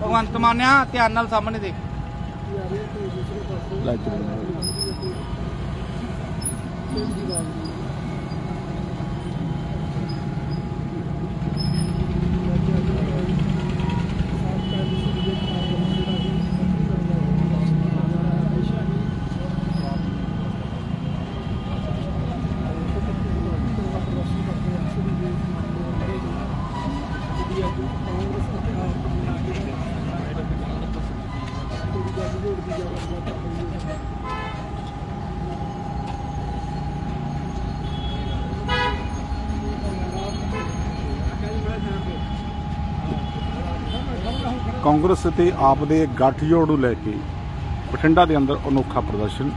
ਭਗਵੰਤ ਮਾਨਿਆ ਧਿਆਨ ਨਾਲ ਸਾਹਮਣੇ ਦੇਖ। ਕਾਂਗਰਸ ਤੇ ਆਪ ਦੇ ਗੱਠਜੋੜ ਨੂੰ ਲੈ ਕੇ ਬਠਿੰਡਾ ਦੇ ਅੰਦਰ ਅਨੋਖਾ ਪ੍ਰਦਰਸ਼ਨ।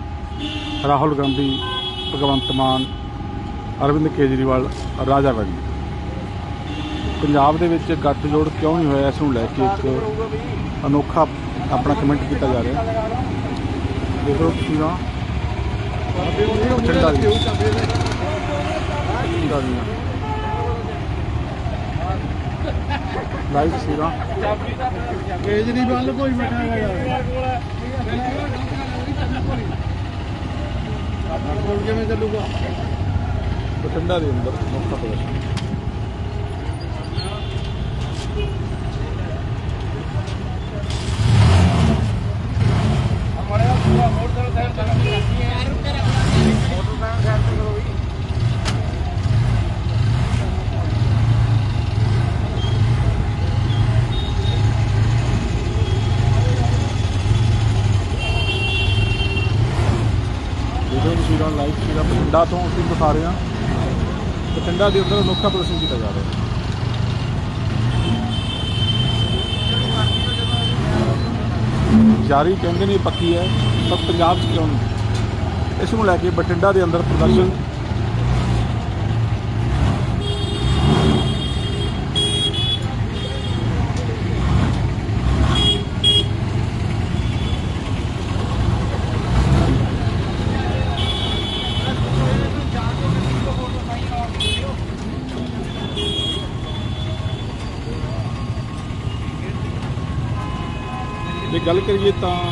ਰਾਹੁਲ ਗਾਂਧੀ, ਭਗਵੰਤ ਮਾਨ, ਅਰਵਿੰਦ ਕੇਜਰੀਵਾਲ, ਰਾਜਾ ਵੜਿੰਗ ਪੰਜਾਬ ਦੇ ਵਿੱਚ ਗੱਠਜੋੜ ਕਿਉਂ ਨਹੀਂ ਹੋਇਆ, ਇਸ ਨੂੰ ਲੈ ਕੇ ਇੱਕ ਅਨੋਖਾ ਆਪਣਾ ਕਮੈਂਟ ਕੀਤਾ ਜਾ ਰਿਹਾ। ਦੇਖੋ ਤੁਸੀਂ ਨਾ। ਬਠਿੰਡਾ ਦੀ ਬਠਿੰਡਾ ਦੀ ਲਾਈਵ ਸੀਗਾ ਕੇਜਰੀਵਾਲ ਕੋਈ ਬੈਠਾ ਹੈਗਾ ਕੋਲ ਕਿਵੇਂ ਚੱਲੂਗਾ? ਬਠਿੰਡਾ ਦੇ ਅੰਦਰ ਮੁੱਖ ਪ੍ਰਦਰਸ਼ਨ ਵੀਡੀਓ ਤਸਵੀਰਾਂ ਲਾਈਵ ਤਸਵੀਰਾਂ ਬਠਿੰਡਾ ਤੋਂ ਅਸੀਂ ਦਿਖਾ ਰਹੇ ਹਾਂ। ਬਠਿੰਡਾ ਦੇ ਅੰਦਰ ਅਨੋਖਾ ਪ੍ਰਦਰਸ਼ਨ ਕੀਤਾ ਜਾ ਰਿਹਾ ਹੈ। ਜਾਰੀ ਕਹਿੰਦੇ ਨੇ ਪੱਕੀ ਹੈ, ਪਰ ਪੰਜਾਬ 'ਚ ਕਿਉਂ ਨਹੀਂ? ਇਸ ਨੂੰ ਲੈ ਕੇ ਬਠਿੰਡਾ ਦੇ ਅੰਦਰ ਪ੍ਰਦਰਸ਼ਨ ਜੇ ਗੱਲ ਕਰੀਏ ਤਾਂ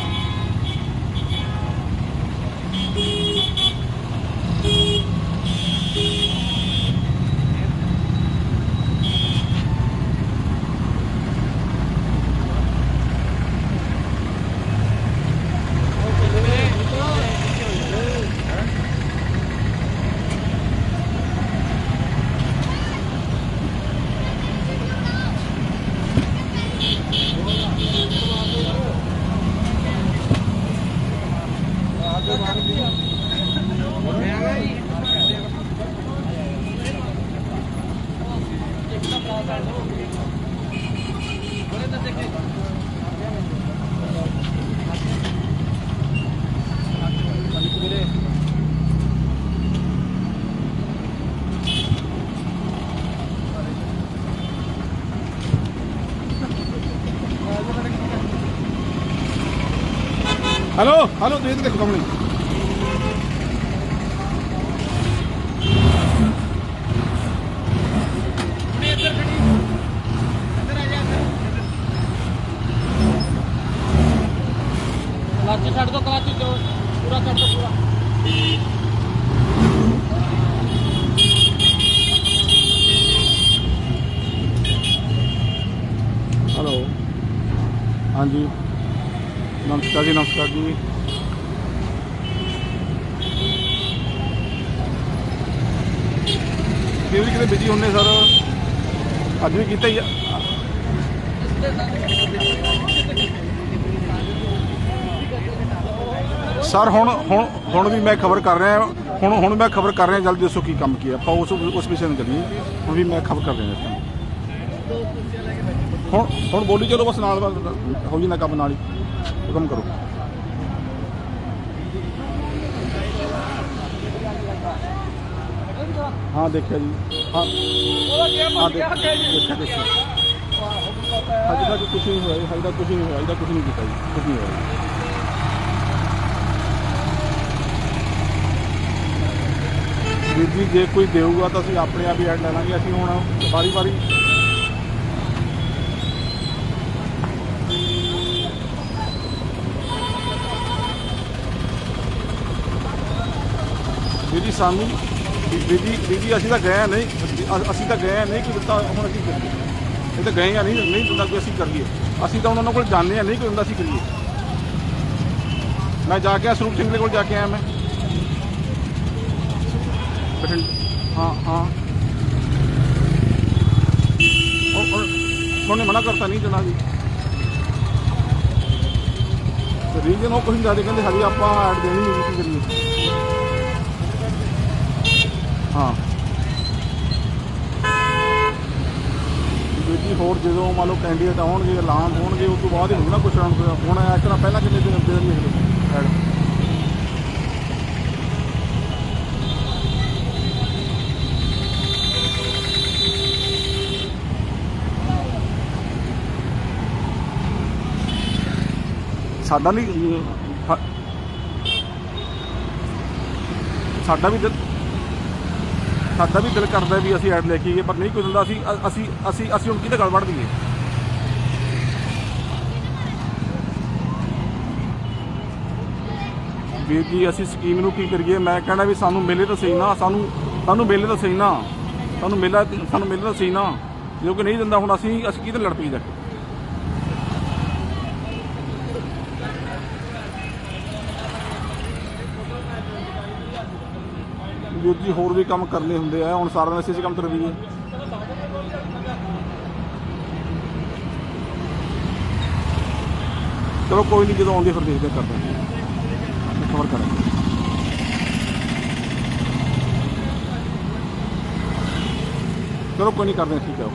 ਹੈਲੋ ਹੈਲੋ ਤੁਸੀਂ ਦੇਖੋ ਕਮਲੀ ਕਲਾਚੀ ਛੱਡ ਦੋ ਕਲਾਚੀ ਚੋ ਪੂਰਾ ਛੱਡ ਦੋ ਪੂਰਾ ਹੈਲੋ ਹਾਂਜੀ ਨਮਸਕਾਰ ਜੀ ਨਮਸਕਾਰ ਕਿਤੇ ਬਿਜ਼ੀ ਹੁੰਨੇ ਸਰ? ਅੱਜ ਵੀ ਕੀਤਾ ਹੀ ਆ। ਸਰ, ਹੁਣ ਹੁਣ ਹੁਣ ਵੀ ਮੈਂ ਖਬਰ ਕਰ ਰਿਹਾ, ਹੁਣ ਹੁਣ ਮੈਂ ਖਬਰ ਕਰ ਰਿਹਾ, ਜਲਦੀ ਦੱਸੋ ਕੀ ਕੰਮ ਕੀ ਹੈ ਆਪਾਂ ਉਸ ਉਸ ਵਿਸ਼ੇ ਨੂੰ ਕਰੀਏ ਹੁਣ ਵੀ ਮੈਂ ਖਬਰ ਕਰ ਰਿਹਾ ਹੁਣ ਹੁਣ ਬੋਲੀ ਚਲੋ ਬਸ ਨਾਲ, ਬਸ, ਹੋ ਜਾਂਦਾ ਕੰਮ ਨਾਲ ਹੀ। ਹੁਕਮ ਕਰੋ। ਹਾਂ ਦੇਖਿਆ ਜੀ। ਹਾਂ। ਹਾਂ ਦੇਖ- ਦੇਖਿਆ ਦੇਖਿਆ ਹਜੇ ਤੱਕ ਕੁਝ ਨਹੀਂ ਹੋਇਆ ਜੀ, ਹਜੇ ਤੱਕ ਕੁਝ ਨਹੀਂ ਹੋਇਆ ਹਜੇ ਤੱਕ ਕੁਝ ਨਹੀਂ ਕੀਤਾ ਜੀ ਕੁਝ ਨਹੀਂ ਹੋਇਆ। ਜੀ। ਵੀਰ ਜੀ ਜੇ ਕੋਈ ਦੇਊਗਾ ਤਾਂ ਅਸੀਂ ਆਪਣੇ ਆਪ ਹੀ ਐਡ ਲੈ ਲਾਂਗੇ ਅਸੀਂ ਹੁਣ ਵਾਰੀ ਵਾਰੀ ਵੀਰ ਜੀ ਸਾਨੂੰ ਵੀਰ ਜੀ ਅਸੀਂ ਤਾਂ ਗਏ ਨਹੀਂ। ਅ- ਅਸੀਂ ਤਾਂ ਗਏ ਨਹੀਂ ਕਿ ਦਿੱਤਾ ਹੁਣ ਅਸੀਂ ਕਰੀਏ। ਇਹ ਤਾਂ ਗਏ ਆ ਨਹੀਂ ਨਹੀਂ ਦਿੰਦਾ ਕੋਈ ਅਸੀਂ ਕਰੀਏ। ਅਸੀਂ ਤਾਂ ਉਹਨਾਂ ਕੋਲ ਜਾਂਦੇ ਆ ਨਹੀਂ ਕੋਈ ਹੁੰਦਾ ਅਸੀਂ ਕਰੀਏ। ਮੈਂ ਜਾ ਕੇ ਆਇਆ ਸਰੂਪ ਸਿੰਘ ਦੇ ਕੋਲ ਜਾ ਕੇ ਆਇਆ ਮੈਂ। ਬਠਿੰਡ। ਹਾਂ ਹਾਂ। ਉਹ, ਉਹ- ਉਹਨੇ ਮਨਾ ਕਰਤਾ ਨਹੀਂ ਜਨਾ ਜੀ। ਰੀਜਨ ਉਹ ਕੋਈ ਜ਼ਿਆਦਾ ਕਹਿੰਦੇ ਹਜੇ ਆਪਾਂ ਐਡ ਦੇਣੀ ਨਹੀਂ ਕੀ ਕਰੀਏ। ਹਾਂ। ਜੀ ਹੋਰ ਜਦੋਂ ਮੰਨ ਲਓ ਕੈਂਡੀਡੇਟ ਆਉਣਗੇ ਐਲਾਨ ਹੋਣਗੇ ਉਸ ਤੋਂ ਬਾਅਦ ਹੀ ਨਾ ਕੁਛ ਹੁਣ ਹੁਣ ਇਸ ਤਰ੍ਹਾਂ ਪਹਿਲਾਂ ਕਿੰਨੇ ਦਿਨ ਦੇ ਅਗਲੇ ਐਡ ਸਾਡਾ ਨਹੀਂ ਸਾਡਾ ਵੀ ਸਾਡਾ ਵੀ ਦਿਲ ਕਰਦਾ ਵੀ ਅਸੀਂ ਐਡ ਲੈ ਕੇ ਆਈਏ, ਪਰ ਨਹੀਂ ਕੋਈ ਦਿੰਦਾ, ਅਸੀਂ ਅਸੀਂ ਅਸੀਂ ਅਸੀਂ ਹੁਣ ਕਿਹਦੇ ਗੱਲ ਵੜ ਦਈਏ? ਵੀਰ ਜੀ, ਅਸੀਂ ਸਕੀਮ ਨੂੰ ਕੀ ਕਰੀਏ? ਮੈਂ ਕਹਿਣਾ ਵੀ ਸਾਨੂੰ ਮਿਲੇ ਤਾਂ ਸਹੀ ਨਾ, ਸਾਨੂੰ ਸਾਨੂੰ ਮਿਲੇ ਤਾਂ ਸਹੀ ਨਾ, ਸਾਨੂੰ ਮਿਲਿਆ ਸਾਨੂੰ ਮਿਲੇ ਤਾਂ ਸਹੀ ਨਾ, ਜੋ ਕਿ ਨਹੀਂ ਦਿੰਦਾ ਹੁਣ ਅਸੀਂ ਅਸੀਂ ਕਿਹਦੇ ਲੜ ਪਈ ਜਾ ਵੀਰ ਜੀ ਹੋਰ ਵੀ ਕੰਮ ਕਰਨੇ ਹੁੰਦੇ ਆ, ਹੁਣ ਸਾਰਾ ਦਿਨ ਇਸੇ ਕੰਮ ਤੇ ਰਹੀਏ ਚਲੋ ਕੋਈ ਨਹੀਂ, ਜਦੋਂ ਆਉਂਦੀ ਫਿਰ ਦੇਖਦੇ ਕਰਦੇ ਹਾਂ ਖਬਰ ਕਰਾਂਗੇ ਚਲੋ ਕੋਈ ਨਹੀਂ, ਕਰਦੇ ਠੀਕ ਹੈ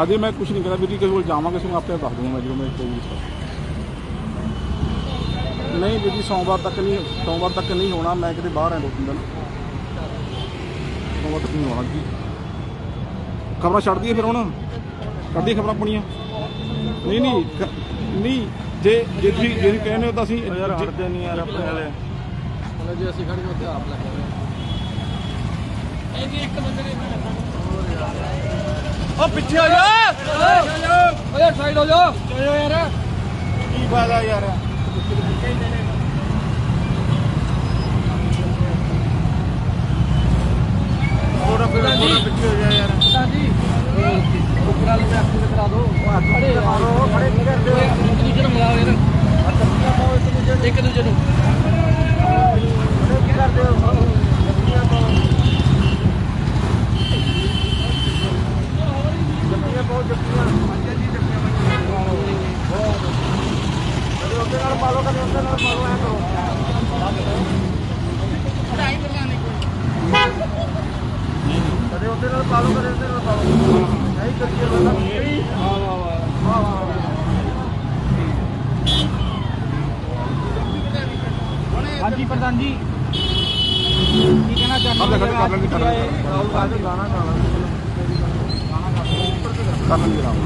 ਹਜੇ ਮੈਂ ਕੁਝ ਨਹੀਂ ਕਹਿੰਦਾ ਵੀਰ ਜੀ, ਕਿਸੇ ਕੋਲ ਜਾਵਾਂਗੇ ਤੁਹਾਨੂੰ ਆਪੇ ਦੱਸ ਦੂੰਗਾ ਜਦੋਂ ਮੈਂ ਕੋਈ ਵੀ ਨਹੀਂ ਵੀਰ ਜੀ ਸੋਮਵਾਰ ਤੱਕ ਨਹੀਂ ਸੋਮਵਾਰ ਤੱਕ ਨਹੀਂ ਹੋਣਾ ਮੈਂ ਕਿਤੇ ਬਾਹਰ ਹਾਂ ਦੋ ਤਿੰਨ ਦਿਨ ਸੋਮਵਾਰ ਤੱਕ ਨਹੀਂ ਹੋਣਾ ਜੀ ਖਬਰਾਂ ਛੱਡ ਦਈਏ ਫਿਰ ਹੁਣ ਦਈਏ ਖਬਰਾਂ ਆਪਣੀਆਂ ਨਹੀਂ ਨਹੀਂ ਨਹੀਂ ਜੇ ਜੇ ਤੁਸੀਂ ਜੇ ਤੁਸੀਂ ਕਹਿੰਦੇ ਹੋ ਤਾਂ ਅਸੀਂ ਯਾਰ ਹਟਦੇ ਨਹੀਂ ਯਾਰ ਆਪਣੇ ਵਾਲੇ ਮਤਲਬ ਜੇ ਅਸੀਂ ਖੜੇ ਹੋ ਤੇ ਆਪ ਲੱਗ ਇਹ ਜੀ ਇੱਕ ਬੰਦੇ ਨੇ ਉਹ ਪਿੱਛੇ ਹੋ ਜਾ ਓਏ ਸਾਈਡ ਹੋ ਜਾ ਚਲੋ ਯਾਰ ਕੀ ਫਾਇਦਾ ਯਾਰ ਥੋੜਾ ਪਿੱਛੇ ਹੋ ਜਾ ਯਾਰ। ਤਾਂ ਜੀ ਉਪਰ ਵਾਲੇ ਤੇ ਅੱਖ ਕਰਾ ਦੋ ਖੜੇ ਮਾਰੋ ਖੜੇ ਕੀ ਕਰਦੇ ਹੋ ਇੱਕ ਦੂਜੇ ਨੂੰ ਮਿਲਾਓ ਯਾਰ ਇੱਕ ਦੂਜੇ ਨੂੰ ਖੜੇ ਕੀ ਕਰਦੇ ਹੋ ਜੱਫੀਆਂ ਪਾਓ ਜੱਫੀਆਂ ਪਾਓ ਜੱਫੀਆਂ ਹਾਂਜੀ ਜੀ ਜੱਫੀਆਂ ਪਾਓ ਕਦੇ ਉਹਦੇ ਨਾਲ ਪਾ ਲਓ ਕਦੇ ਉਹਦੇ ਨਾਲ ਪਾ ਲਓ ਐ ਕਰੋ ਕਦੇ ਉਹਦੇ ਨਾਲ ਪਾ ਲਓ ਕਦੇ ਉਹਦੇ ਨਾਲ ਪਾ ਲਓ ਨਹੀਂ ਕਰੀਏ ਬੰਦਾ ਵਾਹ ਵਾਹ ਵਾਹ ਵਾਹ ਵਾਹ ਹਾਂਜੀ ਪ੍ਰਧਾਨ ਜੀ। ਕੀ ਕਹਿਣਾ ਚਾਹੁੰਦੇ ਲੈਂਦੇ ਰਾਹੁਲ ਗਾਂਧੀ ਗਾਣਾ ਗਾਣਾ ਕਰ ਲੈਂਦੇ ਆਰਾਮ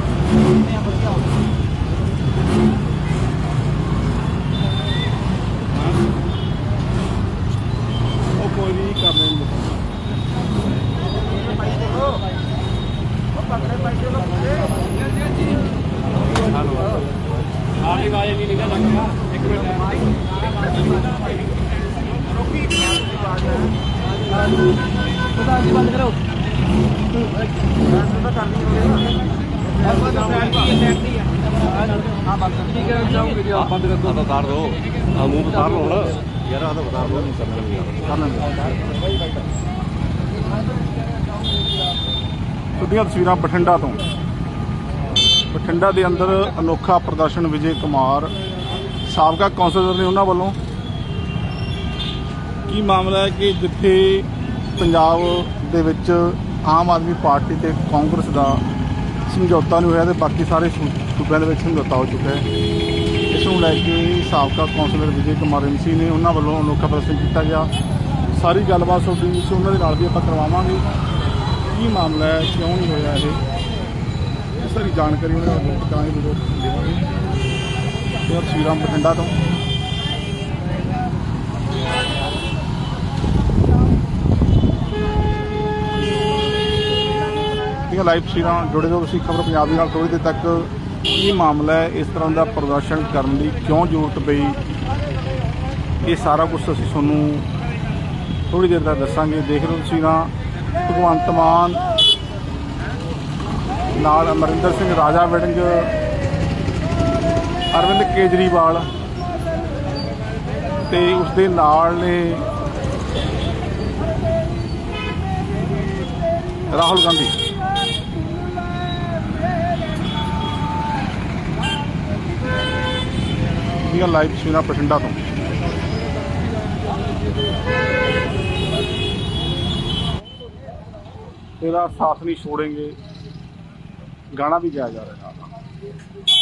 ਉਹ ਕੋਈ ਨਹੀਂ ਕਰ ਲੈਂਦੇ ਆਲੀ ਵਾਲੇ ਨਹੀਂ ਨਿਕਲ ਲੱਗਦਾ ਇੱਕ ਮਿੰਟ। ਜੀ ਬੰਦ ਕਰੋ ਹਾਂ ਬੰਦ ਕੀ ਕਹਿਣਾ ਚਾਹੋਗੇ ਜੀ ਬੰਦ ਕਰ ਦੋ ਉਤਾਰ ਦੋ ਆ ਮੂੰਹ ਉਤਾਰ ਲਓ ਹੁਣ ਯਾਰ ਆ ਤਾਂ ਉਤਾਰ ਲਓ ਨਹੀਂ ਕਰਨਾ ਯਾਰ ਕਰ ਤਸਵੀਰਾਂ ਬਠਿੰਡਾ ਤੋਂ। ਬਠਿੰਡਾ ਦੇ ਅੰਦਰ ਅਨੋਖਾ ਪ੍ਰਦਰਸ਼ਨ ਵਿਜੇ ਕੁਮਾਰ ਸਾਬਕਾ ਕੌਂਸਲਰ ਨੇ ਉਹਨਾਂ ਵੱਲੋਂ ਕੀ ਮਾਮਲਾ ਹੈ ਕਿ ਜਿੱਥੇ ਪੰਜਾਬ ਦੇ ਵਿੱਚ ਆਮ ਆਦਮੀ ਪਾਰਟੀ ਤੇ ਕਾਂਗਰਸ ਦਾ ਸਮਝੌਤਾ ਨਹੀਂ ਹੋਇਆ ਤੇ ਬਾਕੀ ਸਾਰੇ ਸੂਬਿਆਂ ਦੇ ਵਿੱਚ ਸਮਝੌਤਾ ਹੋ ਚੁੱਕਾ ਹੈ। ਇਸ ਨੂੰ ਲੈ ਕੇ ਸਾਬਕਾ ਕੌਂਸਲਰ ਵਿਜੇ ਕੁਮਾਰ ਐਮਸੀ ਨੇ ਉਹਨਾਂ ਵੱਲੋਂ ਅਨੋਖਾ ਪ੍ਰਦਰਸ਼ਨ ਕੀਤਾ ਗਿਆ। ਸਾਰੀ ਗੱਲਬਾਤ ਤੁਹਾਡੀ ਸੀ, ਉਹਨਾਂ ਦੇ ਨਾਲ ਵੀ ਆਪਾਂ ਕਰਵਾਵਾਂਗੇ। ਕੀ ਮਾਮਲਾ ਹੈ, ਕਿਉਂ ਨਹੀਂ ਹੋਇਆ ਇਹ? ਸਾਰੀ ਜਾਣਕਾਰੀ ਉਹਨਾਂ ਨੂੰ ਕਰਾਂਗੇ ਵੀਡੀਓ ਦੇਵਾਂਗੇ। ਇਹ ਸ਼੍ਰੀ ਬਠਿੰਡਾ ਤੋਂ। ਠੀਕ ਲਾਈਵ ਸ਼੍ਰੀ ਜੁੜੇ ਰਹੋ ਤੁਸੀਂ ਖਬਰ ਪੰਜਾਬ ਦੇ ਨਾਲ ਥੋੜੀ ਦੇਰ ਤੱਕ। ਕੀ ਮਾਮਲਾ ਹੈ? ਇਸ ਤਰ੍ਹਾਂ ਦਾ ਪ੍ਰਦਰਸ਼ਨ ਕਰਨ ਦੀ ਕਿਉਂ ਜ਼ਰੂਰਤ ਪਈ? ਇਹ ਸਾਰਾ ਕੁਝ ਅਸੀਂ ਤੁਹਾਨੂੰ ਥੋੜੀ ਦੇਰ ਤੱਕ ਦੱਸਾਂਗੇ। ਦੇਖ ਰਹੇ ਹੋ ਤੁਸੀਂ ਨਾ ਭਗਵੰਤ ਮਾਨ ਨਾਲ ਅਮਰਿੰਦਰ ਸਿੰਘ ਰਾਜਾ ਵੜਿੰਗ ਅਰਵਿੰਦ ਕੇਜਰੀਵਾਲ ਤੇ ਉਸ ਦੇ ਨਾਲ ਨੇ ਰਾਹੁਲ ਗਾਂਧੀ। ਇਹ ਲਾਈਵ ਸੁਣਾ ਬਠਿੰਡਾ ਤੋਂ। ਤੇਰਾ ਸਾਥ ਨਹੀਂ ਛੋੜेंगे। ਗਾਣਾ ਵੀ ਗਾਇਆ ਜਾ ਰਿਹਾ। ਹੈ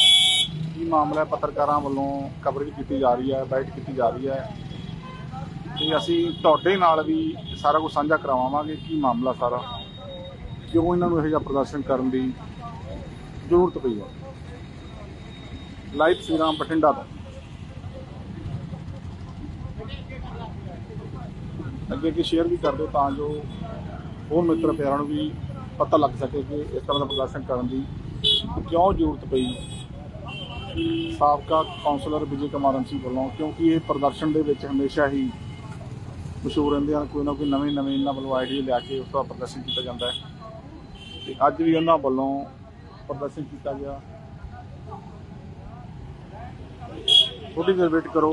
ਮਾਮਲਾ ਹੈ, ਪੱਤਰਕਾਰਾਂ ਵੱਲੋਂ ਕਵਰੇਜ ਕੀਤੀ ਜਾ ਰਹੀ ਹੈ ਬੈਠ ਕੀਤੀ ਜਾ ਰਹੀ ਹੈ। ਤੇ ਅਸੀਂ ਤੁਹਾਡੇ ਨਾਲ ਵੀ ਸਾਰਾ ਕੁਝ ਸਾਂਝਾ ਕਰਾਵਾਂਗੇ ਕੀ ਮਾਮਲਾ ਸਾਰਾ, ਕਿਉਂ ਇਹਨਾਂ ਨੂੰ ਇਹੋ ਜਿਹਾ ਪ੍ਰਦਰਸ਼ਨ ਕਰਨ ਦੀ ਜ਼ਰੂਰਤ ਪਈ ਹੈ। ਲਾਈਵ ਸ਼੍ਰੀਰਾਮ ਬਠਿੰਡਾ ਤੋਂ। ਅੱਗੇ ਅੱਗੇ ਸ਼ੇਅਰ ਵੀ ਕਰ ਦਿਓ ਤਾਂ ਜੋ ਹੋਰ ਮਿੱਤਰ ਪਿਆਰਾਂ ਨੂੰ ਵੀ ਪਤਾ ਲੱਗ ਸਕੇ ਕਿ ਇਸ ਤਰ੍ਹਾਂ ਦਾ ਪ੍ਰਦਰਸ਼ਨ ਕਰਨ ਦੀ ਕਿਉਂ ਜ਼ਰੂਰਤ ਪਈ। ਸਾਬਕਾ ਕਾਉਂਸਲਰ ਵਿਜੇ ਕੁਮਾਰ ਅੰਸੀ ਵੱਲੋਂ, ਕਿਉਂਕਿ ਇਹ ਪ੍ਰਦਰਸ਼ਨ ਦੇ ਵਿੱਚ ਹਮੇਸ਼ਾ ਹੀ ਮਸ਼ਹੂਰ ਰਹਿੰਦੇ ਹਨ, ਕੋਈ ਨਾ ਕੋਈ ਨਵੇਂ ਨਵੇਂ ਇਹਨਾਂ ਵੱਲੋਂ ਆਈਡੀਆ ਲਿਆ ਕੇ ਉਸ ਦਾ ਪ੍ਰਦਰਸ਼ਨ ਕੀਤਾ ਜਾਂਦਾ ਹੈ। ਤੇ ਅੱਜ ਵੀ ਉਹਨਾਂ ਵੱਲੋਂ ਪ੍ਰਦਰਸ਼ਨ ਕੀਤਾ ਗਿਆ। ਥੋੜੀ ਦੇਰ ਵੇਟ ਕਰੋ।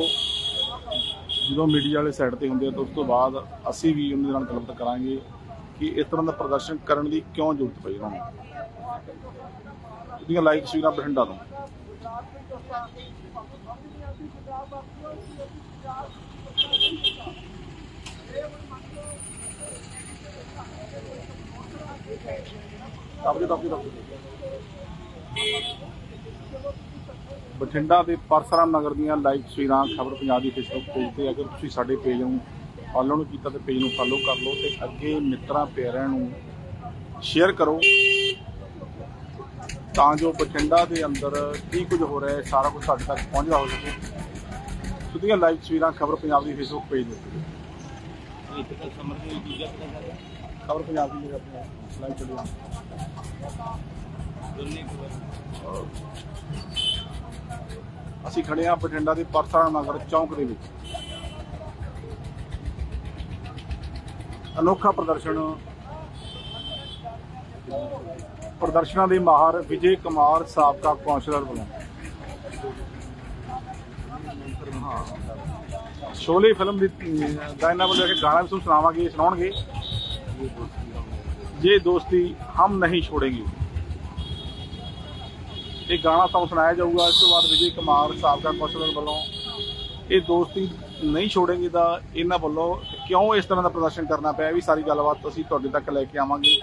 ਜਦੋਂ ਮੀਡੀਆ ਵਾਲੇ ਸਾਈਡ ਤੇ ਹੁੰਦੇ ਆ, ਤਾਂ ਉਸ ਤੋਂ ਬਾਅਦ ਅਸੀਂ ਵੀ ਉਹਨਾਂ ਦੇ ਨਾਲ ਗੱਲਬਾਤ ਕਰਾਂਗੇ ਕਿ ਇਸ ਤਰ੍ਹਾਂ ਦਾ ਪ੍ਰਦਰਸ਼ਨ ਕਰਨ ਦੀ ਕਿਉਂ ਜ਼ਰੂਰਤ ਪਈ ਉਹਨਾਂ ਨੂੰ। ਇਹਦੀਆਂ ਲਾਈਕ ਤਸਵੀਰਾਂ ਬਠਿੰਡਾ ਤੋਂ। ਬਠਿੰਡਾ ਦੇ ਪਰਸਰਾਮ ਨਗਰ ਦੀਆਂ ਲਾਈਵ ਤਸਵੀਰਾਂ, ਖਬਰ ਪੰਜਾਬ ਦੀ ਫੇਸਬੁੱਕ ਪੇਜ ਤੇ ਅਗਰ ਤੁਸੀਂ ਸਾਡੇ ਪੇਜ ਨੂੰ ਫਾਲੋ ਨਹੀਂ ਕੀਤਾ ਤੇ ਪੇਜ ਨੂੰ ਫਾਲੋ ਕਰ ਲਓ ਤੇ ਅੱਗੇ ਮਿੱਤਰਾਂ, ਪਿਆਰਿਆਂ ਨੂੰ ਸ਼ੇਅਰ ਕਰੋ। ਤਾਂ ਜੋ ਬਠਿੰਡਾ ਦੇ ਅੰਦਰ ਕੀ ਕੁਝ ਹੋ ਰਿਹਾ ਹੈ, ਸਾਰਾ ਕੁਝ ਸਾਡੇ ਤੱਕ ਪਹੁੰਚਦਾ ਹੋ ਸਕੇ। ਸੁਧੀਆਂ ਲਾਈਵ ਤਸਵੀਰਾਂ ਖਬਰ ਪੰਜਾਬ ਦੀ ਫੇਸਬੁੱਕ ਪੇਜ ਦੇ ਖਬਰ ਪੰਜਾਬ ਦੀ ਜਿਹੜਾ ਲਾਈਵ ਚੱਲਿਆ ਅਸੀਂ ਖੜੇ ਹਾਂ ਬਠਿੰਡਾ ਦੇ ਪਰਸਾ ਨਗਰ ਚੌਂਕ ਦੇ ਵਿੱਚ। ਅਨੋਖਾ ਪ੍ਰਦਰਸ਼ਨ। ਪ੍ਰਦਰਸ਼ਨਾਂ ਦੇ ਮਾਹਰ ਵਿਜੇ ਕੁਮਾਰ ਸਾਬਕਾ ਕੌਂਸਲਰ ਵੱਲੋਂ। ਸ਼ੋਲੇ ਫਿਲਮ ਦੀ ਗਾਇਨਾ ਵੱਲੋਂ ਇੱਕ ਗਾਣਾ ਵੀ ਤੁਹਾਨੂੰ ਸੁਣਾਵਾਂਗੇ, ਸੁਣਾਉਣਗੇ। ਜੇ ਦੋਸਤੀ ਹਮ ਨਹੀਂ ਛੋੜेंगे ਇਹ ਗਾਣਾ ਤੁਹਾਨੂੰ ਸੁਣਾਇਆ ਜਾਊਗਾ। ਇਸ ਤੋਂ ਬਾਅਦ ਵਿਜੇ ਕੁਮਾਰ ਸਾਬਕਾ ਕੌਂਸਲਰ ਵੱਲੋਂ ਇਹ ਦੋਸਤੀ ਨਹੀਂ ਛੋੜेंगे ਦਾ ਇਹਨਾਂ ਵੱਲੋਂ ਕਿਉਂ ਇਸ ਤਰ੍ਹਾਂ ਦਾ ਪ੍ਰਦਰਸ਼ਨ ਕਰਨਾ ਪਿਆ? ਇਹ ਵੀ ਸਾਰੀ ਗੱਲਬਾਤ ਅਸੀਂ ਤੁਹਾਡੇ ਤੱਕ ਲੈ ਕੇ ਆਵਾਂਗੇ।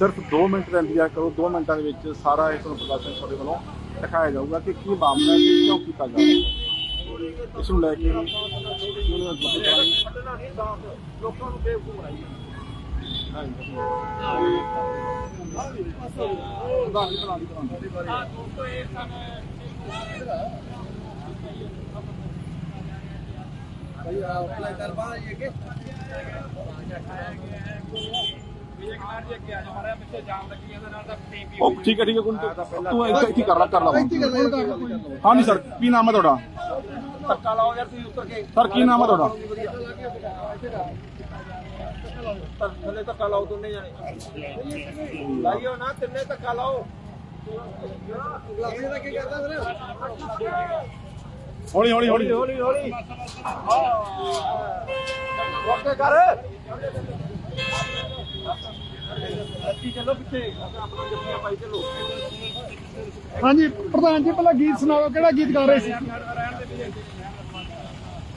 ਸਿਰਫ 2 ਮਿੰਟ ਦਾ ਇੰਤਜ਼ਾਰ ਕਰੋ 2 ਮਿੰਟਾਂ ਦੇ ਵਿੱਚ ਸਾਰਾ ਇਹ ਤੁਹਾਨੂੰ ਪ੍ਰਦਰਸ਼ਨ ਤੁਹਾਡੇ ਵੱਲੋਂ ਦਿਖਾਇਆ ਜਾਊਗਾ ਕਿ ਕੀ ਮਾਮਲਾ ਹੈ, ਕਿਉਂ ਕੀਤਾ ਜਾ ਰਿਹਾ ਇਸ ਨੂੰ ਲੈ ਕੇ ਲੋਕਾਂ ਨੂੰ ਬੇਵਕੂਫ ਬਣਾਈ ਭਾਈ ਆਪਣਾ ਦਰਬਾਰ ਇਹ ਕਿ ਉਹ ਠੀਕ ਹੈ ਠੀਕ ਹੈ ਨੀ, ਤੂੰ ਇੱਥੇ ਇੱਥੇ ਕਰ ਲਾ ਕਰ ਲਾ। ਹਾਂ ਨਹੀਂ ਸਰ ਕੀ ਨਾਮ ਹੈ ਤੁਹਾਡਾ? ਧੱਕਾ ਲਾਓ ਯਾਰ ਤੁਸੀਂ ਉੱਤਰ ਕੇ। ਸਰ ਕੀ ਨਾਮ ਹੈ ਤੁਹਾਡਾ? ਥੱਲੇ ਧੱਕਾ ਲਾਓ ਦੋਨੇ ਜਾਣੇ। ਲਾਈਓ ਨਾ ਤਿੰਨੇ ਧੱਕਾ ਲਾਓ। ਗਲਾਸੀ ਦਾ ਕੀ ਕਰਦਾ ਫਿਰ ਹੌਲੀ। ਹੌਲੀ ਹੌਲੀ ਹੌਲੀ। ਹੌਲੀ ਓਕੇ ਕਰ ਅੱਛੀ ਚੱਲੋ ਪਿੱਛੇ ਆਪਣਾ ਜੱਫੀਆਂ ਪਾਈ ਚੱਲੋ ਹਾਂਜੀ, ਪ੍ਰਧਾਨ ਜੀ, ਪਹਿਲਾਂ ਗੀਤ ਸੁਣਾਓ, ਕਿਹੜਾ ਗੀਤ ਗਾ ਰਹੇ ਸੀ?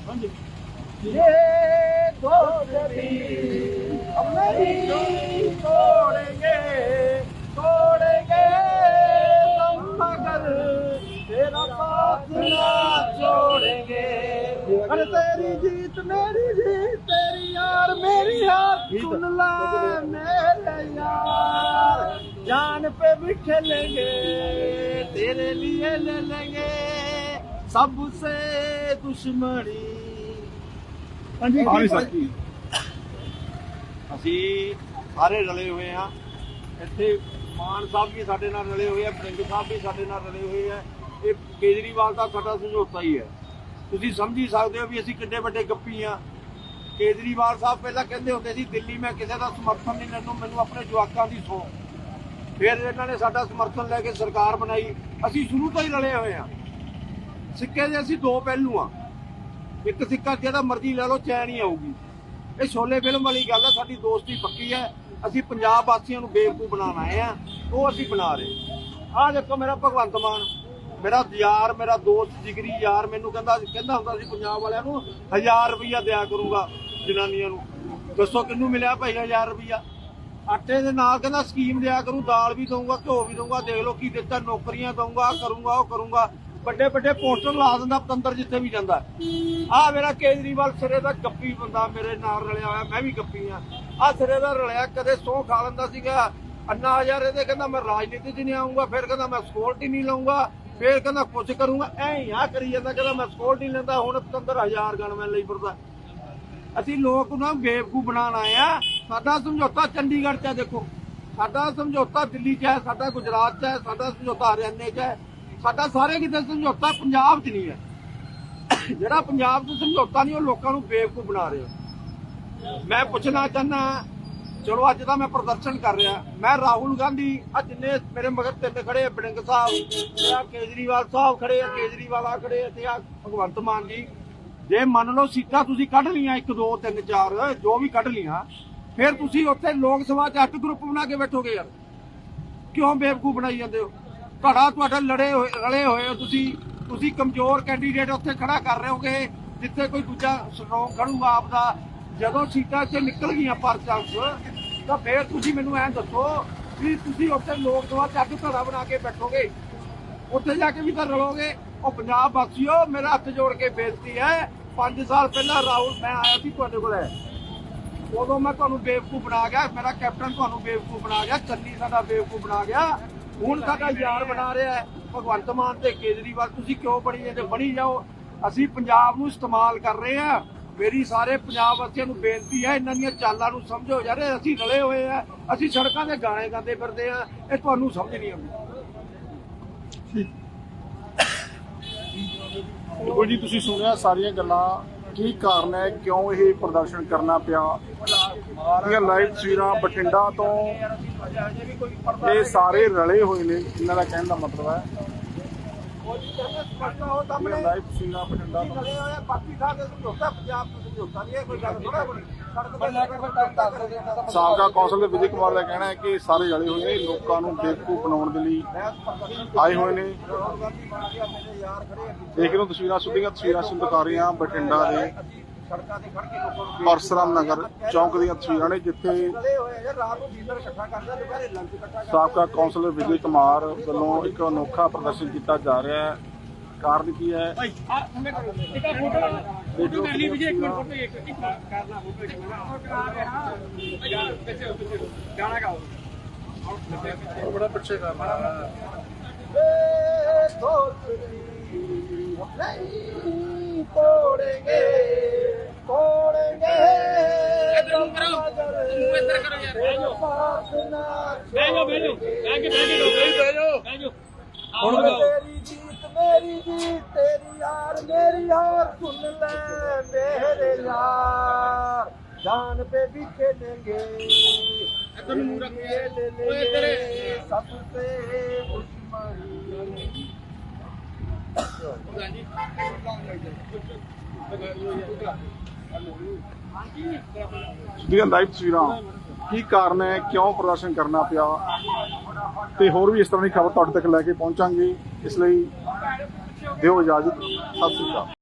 ਹਾਂਜੀ। ਇਹ ਦੋ ਜਦੀ ਅਮਰੀ जान पे भी खेलेंगे तेरे लिए ले लेंगे सबसे दुश्मनी ਹਾਂਜੀ ਆਹ ਨਹੀਂ ਸਕਦੀ ਅਸੀਂ ਸਾਰੇ ਰਲੇ ਹੋਏ ਆ ਇੱਥੇ ਮਾਨ ਸਾਹਿਬ ਵੀ ਸਾਡੇ ਨਾਲ ਰਲੇ ਹੋਏ ਆ ਬ੍ਰਿੰਗ ਸਾਹਿਬ ਵੀ ਸਾਡੇ ਨਾਲ ਰਲੇ ਹੋਏ ਆ ਇਹ ਕੇਜਰੀਵਾਲ ਦਾ ਸਾਡਾ ਸਮਝੌਤਾ ਹੀ ਹੈ ਤੁਸੀਂ ਸਮਝੀ ਸਕਦੇ ਹੋ ਵੀ ਅਸੀਂ ਕਿੰਨੇ ਵੱਡੇ ਗੱਪੀ ਆ ਕੇਜਰੀਵਾਲ ਸਾਹਿਬ ਪਹਿਲਾਂ ਕਹਿੰਦੇ ਹੁੰਦੇ ਸੀ ਦਿੱਲੀ ਮੈਂ ਕਿਸੇ ਦਾ ਸਮਰਥਨ ਨਹੀਂ ਲੈਣੂ ਮੈਨੂੰ ਆਪਣੇ ਜਵਾਕਾਂ ਦੀ ਸੌ ਫਿਰ ਇਹਨਾਂ ਨੇ ਸਾਡਾ ਸਮਰਥਨ ਲੈ ਕੇ ਸਰਕਾਰ ਬਣਾਈ। ਅਸੀਂ ਸ਼ੁਰੂ ਤੋਂ ਹੀ ਰਲੇ ਹੋਏ ਆ ਸਿੱਕੇ ਦੇ ਅਸੀਂ ਦੋ ਪਹਿਲੂ ਆ ਇੱਕ ਸਿੱਕਾ ਜਿਹੜਾ ਮਰਜ਼ੀ ਲੈ ਲਓ, ਚੈਨ ਹੀ ਆਊਗੀ। ਇਹ ਛੋਲੇ ਫਿਲਮ ਵਾਲੀ ਗੱਲ ਹੈ ਸਾਡੀ ਦੋਸਤੀ ਪੱਕੀ ਹੈ। ਅਸੀਂ ਪੰਜਾਬ ਵਾਸੀਆਂ ਨੂੰ ਬੇਵਕੂਫ ਬਣਾਉਣ ਆਏ ਆ ਉਹ ਅਸੀਂ ਬਣਾ ਰਹੇ ਆਹ ਦੇਖੋ ਮੇਰਾ ਭਗਵੰਤ ਮਾਨ। ਮੇਰਾ ਯਾਰ, ਮੇਰਾ ਦੋਸਤ, ਜਿਗਰੀ ਯਾਰ ਮੈਨੂੰ ਕਹਿੰਦਾ ਕਹਿੰਦਾ ਹੁੰਦਾ ਸੀ ਪੰਜਾਬ ਵਾਲਿਆਂ ਨੂੰ 1000 ਰੁਪਈਆ ਦਿਆ ਕਰੂੰਗਾ ਜਨਾਨੀਆਂ ਨੂੰ। ਦੱਸੋ ਕਿੰਨੂੰ ਮਿਲਿਆ ਭਾਈ 1000 ਰੁਪਈਆ? ਆਟੇ ਦੇ ਨਾਲ ਕਹਿੰਦਾ ਸਕੀਮ ਦਿਆ ਕਰੂ, ਦਾਲ ਵੀ ਦਊਂਗਾ, ਘਿਓ ਵੀ ਦਊਂਗਾ, ਦੇਖ ਲਓ ਕੀ ਦਿੱਤਾ, ਨੌਕਰੀਆਂ ਦਊਂਗਾ, ਕਰੂੰਗਾ, ਉਹ ਕਰੂੰਗਾ। ਵੱਡੇ ਵੱਡੇ ਪੋਸਟਰ ਲਾ ਦਿੰਦਾ ਪਤੰਦਰ ਜਿੱਥੇ ਵੀ ਜਾਂਦਾ। ਆ ਮੇਰਾ ਕੇਜਰੀਵਾਲ ਸਿਰੇ ਦਾ ਗੱਪੀ ਬੰਦਾ ਮੇਰੇ ਨਾਲ ਰਲਿਆ ਹੋਇਆ, ਮੈਂ ਵੀ ਗੱਪੀ ਆ। ਆ ਸਿਰੇ ਦਾ ਰਲਿਆ, ਕਦੇ ਸੌ ਖਾ ਲੈਂਦਾ ਸੀਗਾ। ਅੰਨਾ ਹਜ਼ਾਰ ਇਹਦੇ ਕਹਿੰਦਾ ਮੈਂ ਰਾਜਨੀਤੀ 'ਚ ਨਹੀਂ ਆਉਂਗਾ ਫਿਰ ਕਹਿੰਦਾ ਮੈਂ ਸਕਿਉਰਟੀ ਨਹੀਂ ਲਊਂਗਾ, ਫਿਰ ਕਹਿੰਦਾ ਕੁਝ ਕਰੂੰਗਾ, ਐ ਆ ਕਰੀ ਜਾਂਦਾ, ਕਹਿੰਦਾ ਮੈਂ ਸਕਿਉਰਟੀ ਲੈਂਦਾ, ਹੁਣ ਪਤੰਦਰ ਹਜ਼ਾਰ ਗਨਮੈਨ ਲਈ ਫਿਰਦਾ। ਅਸੀਂ ਲੋਕ ਨੂੰ ਬੇਵਕੂ ਬਣਾਉਣ ਆਏ ਆ। ਸਾਡਾ ਸਮਝੌਤਾ ਚੰਡੀਗੜ੍ਹ 'ਚ ਹੈ, ਦੇਖੋ। ਸਾਡਾ ਸਮਝੌਤਾ ਦਿੱਲੀ 'ਚ ਹੈ, ਸਾਡਾ ਗੁਜਰਾਤ 'ਚ ਹੈ, ਸਾਡਾ ਸਮਝੌਤਾ ਹਰਿਆਣੇ 'ਚ ਹੈ। ਸਾਡਾ ਸਾਰੇ ਕਿਤੇ ਸਮਝੌਤਾ ਪੰਜਾਬ 'ਚ ਨਹੀਂ ਹੈ। ਜਿਹੜਾ ਪੰਜਾਬ 'ਚ ਸਮਝੌਤਾ ਨਹੀਂ, ਉਹ ਲੋਕਾਂ ਨੂੰ ਬੇਵਕੂਫ ਬਣਾ ਰਿਹਾ। ਮੈਂ ਪੁੱਛਣਾ ਚਾਹਨਾ ਚਲੋ ਅੱਜ ਦਾ ਮੈਂ ਪ੍ਰਦਰਸ਼ਨ ਕਰ ਰਿਹਾ। ਮੈਂ ਰਾਹੁਲ ਗਾਂਧੀ ਆ ਜਿੰਨੇ ਮੇਰੇ ਮਗਰ ਤਿੰਨ ਖੜੇ ਬੜਿੰਗ ਸਾਹਿਬ ਆ ਕੇਜਰੀਵਾਲ ਸਾਹਿਬ ਖੜੇ ਆ, ਕੇਜਰੀਵਾਲ ਆ ਖੜੇ ਤੇ ਆ ਭਗਵੰਤ ਮਾਨ ਜੀ। ਜੇ ਮੰਨ ਲਓ ਸੀਟਾਂ ਤੁਸੀਂ ਕੱਢ ਲੀਆਂ 1 2 3 4 ਜੋ ਵੀ ਕੱਢ ਲੀਆਂ ਫਿਰ ਤੁਸੀਂ ਉੱਥੇ ਲੋਕ ਸਭਾ 'ਚ ਅੱਠ ਗਰੁੱਪ ਬਣਾ ਕੇ ਬੈਠੋਗੇ ਯਾਰ। ਕਿਉਂ ਬੇਵਕੂਫ ਬਣਾਈ ਜਾਂਦੇ ਹੋ? ਤੁਹਾਡਾ ਤੁਹਾਡੇ ਲੜੇ ਹੋਏ, ਰਲੇ ਹੋਏ ਹੋ ਤੁਸੀਂ। ਤੁਸੀਂ ਕਮਜ਼ੋਰ ਕੈਂਡੀਡੇਟ ਉੱਥੇ ਖੜਾ ਕਰ ਰਹੇ ਹੋਗੇ, ਜਿੱਥੇ ਕੋਈ ਦੂਜਾ ਸਟਰੋਂਗ ਖੜੂਗਾ ਆਪਦਾ। ਜਦੋਂ ਸੀਟਾਂ 'ਚ ਨਿਕਲ ਗਈਆਂ ਪਰ ਚਾਂਸ ਤਾਂ ਫਿਰ ਤੁਸੀਂ ਮੈਨੂੰ ਐਂ ਦੱਸੋ ਵੀ ਤੁਸੀਂ ਉੱਥੇ ਲੋਕ ਸਭਾ 'ਚ ਅੱਡ ਧੜਾ ਬਣਾ ਕੇ ਬੈਠੋਗੇ। ਉੱਥੇ ਜਾ ਕੇ ਵੀ ਤਾਂ ਰਲੋਗੇ। ਉਹ ਪੰਜਾਬ ਵਾਸੀਓ, ਮੇਰਾ ਹੱਥ ਜੋੜ ਕੇ ਬੇਨਤੀ ਹੈ 5 ਸਾਲ ਪਹਿਲਾਂ ਰਾਹੁਲ, ਮੈਂ ਆਇਆ ਸੀ ਤੁਹਾਡੇ ਕੋਲ। ਉਦੋਂ ਮੈਂ ਤੁਹਾਨੂੰ ਬੇਵਕੂਫ ਬਣਾ ਗਿਆ, ਮੇਰਾ ਕੈਪਟਨ ਤੁਹਾਨੂੰ ਬੇਵਕੂਫ ਬਣਾ ਗਿਆ, ਚੰਨੀ ਸਾਡਾ ਬੇਵਕੂਫ ਬਣਾ ਗਿਆ। ਹੁਣ ਸਾਡਾ ਯਾਰ ਬਣਾ ਰਿਹਾ ਹੈ, ਭਗਵੰਤ ਮਾਨ ਤੇ ਕੇਜਰੀਵਾਲ, ਤੁਸੀਂ ਕਿਉਂ ਬਣੀ ਜਾਂਦੇ? ਬਣੀ ਜਾਓ। ਅਸੀਂ ਪੰਜਾਬ ਨੂੰ ਇਸਤੇਮਾਲ ਕਰ ਰਹੇ ਆ ਮੇਰੀ ਸਾਰੇ ਪੰਜਾਬ ਵਾਸੀਆਂ ਨੂੰ ਬੇਨਤੀ ਹੈ, ਇਹਨਾਂ ਦੀਆਂ ਚਾਲਾਂ ਨੂੰ ਸਮਝੋ। ਯਾਰ, ਅਸੀਂ ਰਲੇ ਹੋਏ ਆ ਅਸੀਂ ਸੜਕਾਂ ਤੇ ਗਾਣੇ ਗਾਉਂਦੇ ਫਿਰਦੇ ਆ ਇਹ ਤੁਹਾਨੂੰ ਸਮਝ ਨਹੀਂ ਆਉਂਦੀ। ਦੇਖੋ ਜੀ, ਤੁਸੀਂ ਸੁਣਿਆ ਸਾਰੀਆਂ ਗੱਲਾਂ ਕੀ ਕਾਰਨ ਹੈ? ਕਿਉਂ ਇਹ ਪ੍ਰਦਰਸ਼ਨ ਕਰਨਾ ਪਿਆ? ਇਹ ਲਾਈਵ ਤਸਵੀਰਾਂ ਬਠਿੰਡਾ ਤੋਂ ਇਹ ਸਾਰੇ ਰਲੇ ਹੋਏ ਨੇ, ਇਹਨਾਂ ਦਾ ਕਹਿਣ ਦਾ ਮਤਲਬ ਹੈ ਲਾਈਵ ਤਸਵੀਰਾਂ ਬਠਿੰਡਾ ਤੋਂ ਬਾਕੀ ਸਾਰੇ ਸਮਝੌਤਾ ਪੰਜਾਬ ਤੋਂ ਸਮਝੌਤਾ ਨਹੀਂ ਇਹ ਕੋਈ ਗੱਲ ਥੋੜਾ ਬਣੀ ਸਾਬਕਾ ਕੌਂਸਲ ਦੇ ਵਿਜੇ ਕੁਮਾਰ ਦਾ ਕਹਿਣਾ ਹੈ ਕਿ ਸਾਰੇ ਰਲੇ ਹੋਏ ਨੇ, ਲੋਕਾਂ ਨੂੰ ਬੇਵਕੂਫ ਬਣਾਉਣ ਦੇ ਲਈ ਆਏ ਹੋਏ ਨੇ। ਦੇਖ ਰਹੇ ਹੋ ਤਸਵੀਰਾਂ ਸਿੱਧੀਆਂ ਤਸਵੀਰਾਂ ਅਸੀਂ ਦਿਖਾ ਰਹੇ ਹਾਂ ਬਠਿੰਡਾ ਦੇ ਪਰਸਰਾਮ ਨਗਰ ਚੌਂਕ ਦੀਆਂ ਤਸਵੀਰਾਂ ਨੇ, ਜਿੱਥੇ ਸਾਬਕਾ ਕੌਂਸਲਰ ਵਿਜੇ ਕੁਮਾਰ ਵੱਲੋਂ ਇੱਕ ਅਨੋਖਾ ਪ੍ਰਦਰਸ਼ਨ ਕੀਤਾ ਜਾ ਰਿਹਾ ਹੈ। ਕਾਰਨ ਕੀ ਹੈ? ਆ ਮੈਂ ਇੱਕ ਫੋਟੋ ਫੋਟੋ ਕਰ ਲਈ ਵਿਜੇ ਇੱਕ ਮਿੰਟ ਫੋਟੋ ਇੱਕ ਇੱਕ ਕਰਨਾ ਫੋਟੋ ਇੱਕ ਮਿੰਟ। ਯਾਰ ਪਿੱਛੇ ਪਿੱਛੇ। ਗਾਣਾ ਗਾਓ। ਨੂੰ ਕਰੋ। ਮੂੰਹ ਮੇਰੀ ਜੀ ਤੇਰੀ ਯਾਰ ਮੇਰੀ ਯਾਰ ਸੁਣ ਲੈ ਮੇਰੇ ਯਾਰ। ਜਾਨ ਪੇ ਵੀ ਖੇਡੇਂਗੇ ਤੈਨੂੰ ਮੂਰਾ ਕੋਈ ਓਏ ਤੇਰੇ ਸਭ ਤੇ ਦੁਸ਼ਮਣੀ। ਹਾਂਜੀ ਹਾਂਜੀ ਵੀਰਾਂ ਲਾਈਵ ਸਵੀਰਾਂ ਕੀ ਕਾਰਨ ਹੈ? ਕਿਉਂ ਪ੍ਰਦਰਸ਼ਨ ਕਰਨਾ ਪਿਆ? ਤੇ ਹੋਰ ਵੀ ਇਸ ਤਰ੍ਹਾਂ ਦੀ ਖਬਰ ਤੁਹਾਡੇ ਤੱਕ ਲੈ ਕੇ ਪਹੁੰਚਾਂਗੇ। ਇਸ ਲਈ ਦਿਓ ਇਜਾਜ਼ਤ। ਸਤਿ ਸ੍ਰੀ ਅਕਾਲ।